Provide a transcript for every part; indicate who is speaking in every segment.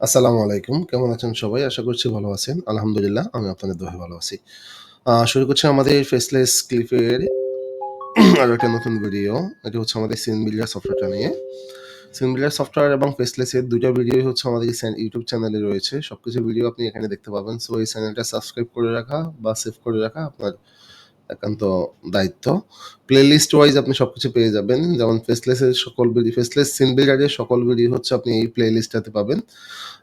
Speaker 1: আসসালামু আলাইকুম। কেমন আছেন সবাই? আশা করছি ভালো আছেন। আলহামদুলিল্লাহ, আমি আপনাদের দোহে ভালো আছি। শুরু করছি আমাদের ফেসলেস ক্লিপের আরও একটা নতুন ভিডিও। এটা হচ্ছে আমাদের সিন বিল্ডার সফটওয়্যারটা নিয়ে। সিন বিল্ডার সফটওয়্যার এবং ফেসলেস এর ২ টা ভিডিওই হচ্ছে আমাদের চ্যান চ্যানেলে রয়েছে। সবকিছু ভিডিও আপনি এখানে দেখতে পাবেন। সো এই চ্যানেলটা সাবস্ক্রাইব করে রাখা বা সেভ করে রাখা আপনার একান্ত দায়িত্ব। প্লেলিস্ট ওয়াইজ আপনি সবকিছু পেয়ে যাবেন। যেমন ফেসলেস এর সকল ভিডিও ফেসলেস সিন বিল্ডার এর সকল ভিডিও হচ্ছে আপনি এই প্লেলিস্টটাতে পাবেন।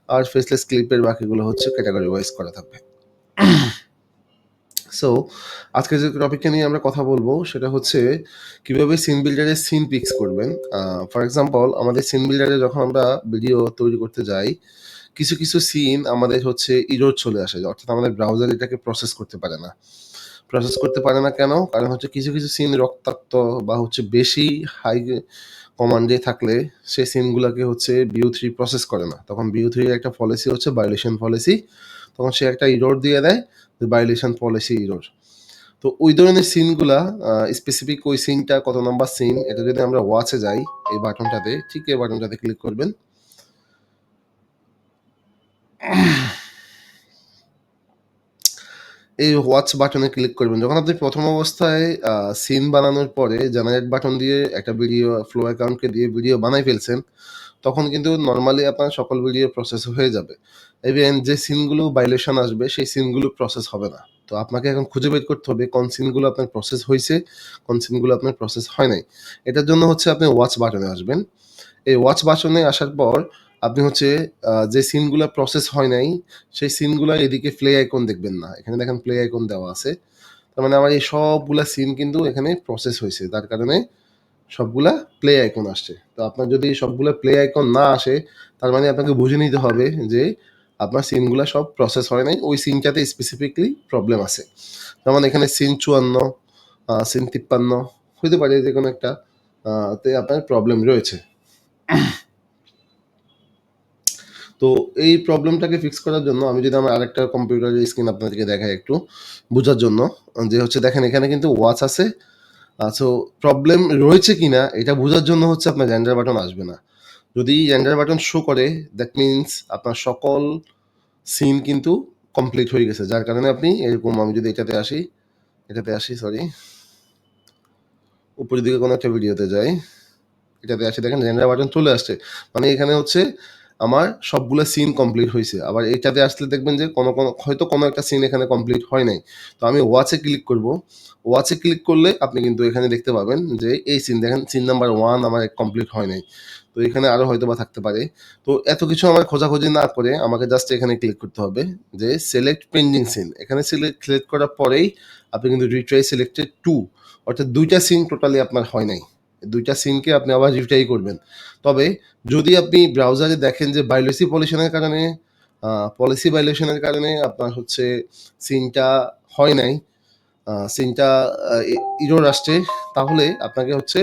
Speaker 1: আর ফেসলেস ক্লিপের বাকিগুলো হচ্ছে ক্যাটাগরি ওয়াইজ করা থাকবে। সো আজকে যে টপিকটা নিয়ে আমরা কথা বলব সেটা হচ্ছে কীভাবে সিন বিল্ডারে সিন পিক্স করবেন। ফর এক্সাম্পল আমাদের সিন বিল্ডারে যখন আমরা ভিডিও তৈরি করতে যাই, কিছু, কিছু সিন আমাদের হচ্ছে এরর চলে আসে। অর্থাৎ আমাদের ব্রাউজার এটাকে প্রসেস করতে পারে না। প্রসেস করতে পারে না কেন? কারণ হচ্ছে কিছু, কিছু সিন রক্তাক্ত বা হচ্ছে বেশি হাই কমান্ডে থাকলে সেই সিনগুলোকে হচ্ছে বিউ থ্রি প্রসেস করে না। তখন Vue3 এর একটা পলিসি হচ্ছে ভায়োলেশন পলিসি। তখন সে একটা এরর দিয়ে দেয় ভায়োলেশন পলিসি এরর। তো ওই ধরনের সিনগুলা স্পেসিফিক ওই সিনটা কত নাম্বার সিন এটা যদি আমরা ওয়াচে যাই এই বাটনটাতে, ঠিক এই বাটনটাতে ক্লিক করবেন। এই ওয়াচ বাটনে ক্লিক করবেন। যখন আপনি প্রথম অবস্থায় সিন বানানোর পরে জেনারেট বাটন দিয়ে একটা ভিডিও ফ্লো অ্যাকাউন্টকে দিয়ে ভিডিও বানাই ফেলছেন, তখন কিন্তু নর্মালি আপনার সকল ভিডিও প্রসেস হয়ে যাবে। ইভেন যে সিনগুলো ভায়োলেশন আসবে সেই সিনগুলো প্রসেস হবে না। তো আপনাকে এখন খুঁজে বের করতে হবে কোন সিনগুলো আপনার প্রসেস হয়েছে কোন সিনগুলো আপনার প্রসেস হয় নাই। এটার জন্য হচ্ছে আপনি ওয়াচ বাটনে আসবেন। এই ওয়াচ বাটনে আসার পর আপনি হচ্ছে যে সিনগুলা প্রসেস হয় নাই, সেই সিনগুলা এদিকে প্লে আইকন দেখবেন না। এখানে দেখেন প্লে আইকন দেওয়া আছে। তার মানে আমার এই সবগুলা সিন কিন্তু এখানে প্রসেস হয়েছে তার কারণে সবগুলা প্লে আইকন আসছে। তো আপনার যদি সবগুলা প্লে আইকন না আসে, তার মানে আপনাকে বুঝে নিতে হবে যে আপনার সিনগুলা সব প্রসেস হয় নাই। ওই সিনটাতে স্পেসিফিকলি প্রবলেম আছে। যেমন এখানে সিন ৫৪, আ সিন ৫৩ হইতে পারে যে কোনো একটা তে আপনার প্রবলেম রয়েছে। তো এই প্রবলেমটাকে ফিক্স করার জন্য আমি যদি আমার আরেকটা কম্পিউটারের স্ক্রিন আপনাদেরকে দেখাই একটু বোঝার জন্য। যে হচ্ছে দেখেন এখানে কিন্তু ওয়াচ আছে। সো প্রবলেম রয়েছে কিনা এটা বোঝার জন্য হচ্ছে আপনার রেন্ডার বাটন আসবে না। যদি রেন্ডার বাটন শো করে দ্যাট মিনস আপনার সকল সিন কিন্তু কমপ্লিট হয়ে গেছে। যার কারণে আপনি এরকম আমি যদি এটাতে আসি, এটাতে আসি সরি। উপরের দিকে কোনো একটা ভিডিওতে যাই। এটাতে আসি দেখেন রেন্ডার বাটন চলে আসছে। মানে এখানে হচ্ছে আমার সবগুলো সিন কমপ্লিট হয়েছে আবার এইটাতে আসলে দেখবেন যে কোনো, কোনো হয়তো কোনো একটা সিন এখানে কমপ্লিট হয় নাই। তো আমি ওয়াচে ক্লিক করব। ওয়াচে ক্লিক করলে আপনি কিন্তু এখানে দেখতে পাবেন যে এই সিন দেখেন সিন নাম্বার ওয়ান আমার কমপ্লিট হয় নাই। তো এখানে আরও হয়তো বা থাকতে পারে। তো এত কিছু আমার খোঁজাখুঁজি না করে আমাকে জাস্ট এখানে ক্লিক করতে হবে যে সিলেক্ট পেন্ডিং সিন। এখানে সিলেক্ট সিলেক্ট করার পরেই আপনি কিন্তু রিট্রাই সিলেক্টেড টু অর্থাৎ দুইটা সিন টোটালি আপনার হয় নাই। ২ টা সিনকে আপনি আবার রিট্রাই করবেন। তবে যদি আপনি ব্রাউজারে দেখেন যে ভায়োলেসি পলিউশনের কারণে পলিসি ভায়োলেশনের কারণে আপনার হচ্ছে সিনটা হয় নাই, সিনটা এরর আসছে তাহলে আপনাকে হচ্ছে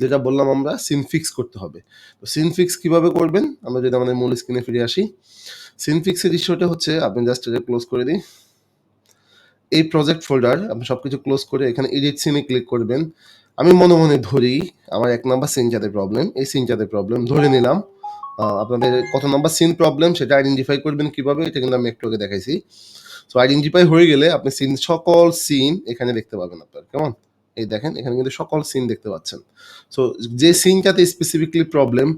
Speaker 1: যেটা বললাম আমরা সিন ফিক্স করতে হবে। তো সিন ফিক্স কীভাবে করবেন? আমরা যদি আমাদের মূল স্ক্রিনে ফিরে আসি। সিন ফিক্সের ইস্যুটা হচ্ছে আপনি জাস্ট এটা ক্লোজ করে দিই। এই প্রজেক্ট ফোল্ডার আপনি সবকিছু ক্লোজ করে এখানে এডিট সিনে ক্লিক করবেন। আমি মনে, মনে ধরি আমার ১ নাম্বার সিনটাতে প্রবলেম, এই সিনটাতে প্রবলেম ধরে নিলাম। আপনাদের কত নাম্বার সিন প্রবলেম সেটা আইডেন্টিফাই করবেন কীভাবে এটা কিন্তু আমি একটু আগে দেখাইছি। সো আইডেন্টিফাই হয়ে গেলে আপনি সিন সকল সিন এখানে দেখতে পাবেন আপনার। কেমন? এই দেখেন এখানে কিন্তু সকল সিন দেখতে পাচ্ছেন। সো যে সিনটাতে স্পেসিফিকলি প্রবলেম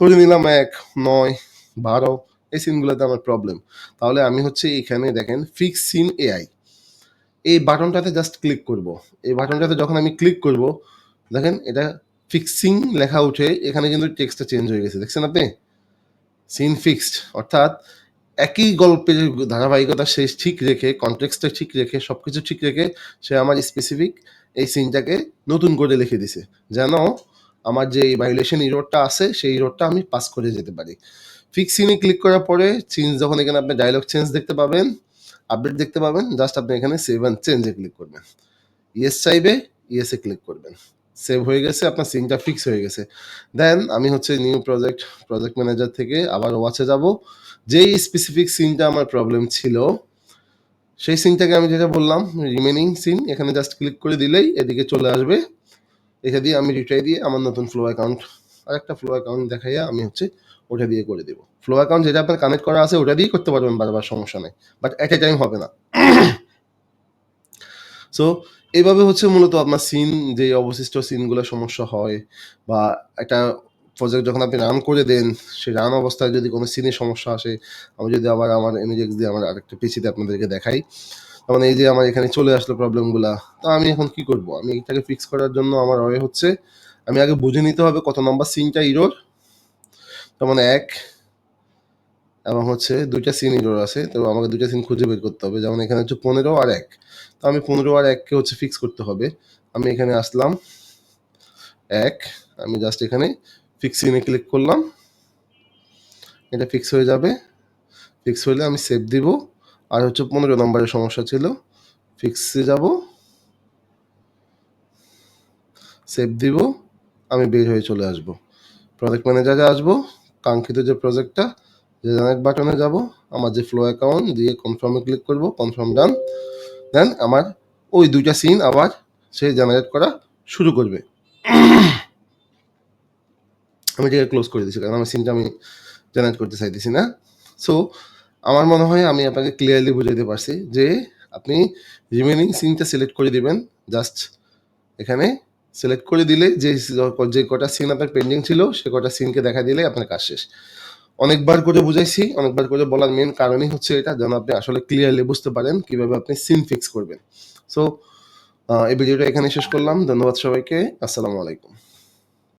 Speaker 1: ধরে নিলাম ১, ৯, ১২ এই সিনগুলোতে আমার প্রবলেম। তাহলে আমি হচ্ছে এখানে দেখেন ফিক্স সিন এআই। এই বাটনটাতে জাস্ট ক্লিক করব। এই বাটনটাতে যখন আমি ক্লিক করব, দেখেন এটা ফিক্সিং লেখা উঠে এখানে কিন্তু টেক্সটটা চেঞ্জ হয়ে গেছে। দেখছেন আপনি? সিন ফিক্সড অর্থাৎ একই গল্পের ধারাবাহিকতা সে ঠিক রেখে, কনটেক্সটটা ঠিক রেখে, সবকিছু ঠিক রেখে সে আমার স্পেসিফিক এই সিনটাকে নতুন করে লিখে দিছে। যেন আমার যে ভায়োলেশন এররটা আছে সেই এররটা আমি পাস করে যেতে পারি। ফিক্স সিনে ক্লিক করার পরে চেঞ্জ যখন এখানে আপনি ডায়লগ চেঞ্জ দেখতে পাবেন, আপডেট দেখতে পাবেন, জাস্ট আপনি এখানে সেভ অ্যান্ড চেঞ্জে ক্লিক করবেন। ইয়েস চাইবে, ইয়েস ক্লিক করবেন। সেভ হয়ে গেছে, আপনার সিনটা ফিক্স হয়ে গেছে। দেন আমি হচ্ছে নিউ প্রজেক্ট, প্রজেক্ট ম্যানেজার থেকে আবার ওয়াচে যাব। যেই স্পেসিফিক সিনটা আমার প্রবলেম ছিল, সেই সিনটাকে আমি যেটা বললাম রিমেনিং সিন এখানে জাস্ট ক্লিক করে দিলেই এদিকে চলে আসবে। এটা দিয়ে আমি রিট্রাই দিয়ে আমার নতুন ফ্লো অ্যাকাউন্ট আরেকটা ফ্লো অ্যাকাউন্ট দেখাইয়া আমি হচ্ছে ওটা দিয়ে করে দেবো। ফ্লো অ্যাকাউন্ট যেটা আপনার কানেক্ট করা আছে, ওটা দিয়েই করতে পারবেন বারবার সমস্যা নেই। বাট এট এ টাইম হবে না। সো এইভাবে হচ্ছে মূলত আপনার সিন যে অবশিষ্ট সিনগুলো সমস্যা হয়, বা একটা প্রজেক্ট যখন আপনি রান করে দেন, সেই রান অবস্থায় যদি কোনো সিনের সমস্যা আসে, আমি যদি আবার আমার এমএজেক্স দিয়ে আমার আরেকটা পিসিতে আপনাদেরকে দেখাই তখন এই যে আমার এখানে চলে আসলো প্রবলেমগুলো তো আমি এখন কি করব? আমি এটাকে ফিক্স করার জন্য আমার ওয়ে হচ্ছে, আমি আগে বুঝে নিতে হবে কত নম্বর সিনটা ইরোর তার মানে এক এবং হচ্ছে দুইটা সিন ইরোর আছে, তো আমাকে দুইটা সিন খুঁজে বের করতে হবে। যেমন এখানে হচ্ছে পনেরো আর এক। তো আমি পনেরো আর এককে হচ্ছে ফিক্স করতে হবে। আমি এখানে আসলাম, এক। আমি জাস্ট এখানে ফিক্স সিনে ক্লিক করলাম। এটা ফিক্স হয়ে যাবে। ফিক্স হলে আমি সেভ দিব। আর হচ্ছে পনেরো নম্বরের সমস্যা ছিল ফিক্সে যাব। সেভ দিব। আমি বের হয়ে চলে আসব। প্রজেক্ট ম্যানেজারে আসব। কাঙ্ক্ষিত যে প্রজেক্টটা জেনারেট বাটনে যাব, আমার যে ফ্লো অ্যাকাউন্ট দিয়ে কনফার্মে ক্লিক করব কনফার্ম ডান দেন আমার ওই দুইটা সিন আবার সে জেনারেট করা শুরু করবে। আমি এটাকে ক্লোজ করে দিচ্ছি কারণ আমার সিনটা আমি জেনারেট করতে চাইতেছি না। সো আমার মনে হয় আমি আপনাকে ক্লিয়ারলি বুঝাইতে পারছি যে আপনি রিমেনিং সিনটা সিলেক্ট করে দিবেন জাস্ট এখানে সিলেক্ট করে দিলে যে যে কটা সিন আপনার পেন্ডিং ছিল, সে কটা সিনকে দেখা দিলে আপনার কাজ শেষ। অনেকবার করে বুঝাইছি, অনেকবার করে বলার মেন কারণই হচ্ছে এটা, যেন আপনি আসলে ক্লিয়ারলি বুঝতে পারেন কীভাবে আপনি সিন ফিক্স করবেন। সো এই ভিডিওটা এখানে শেষ করলাম। ধন্যবাদ সবাইকে। আসসালামু আলাইকুম।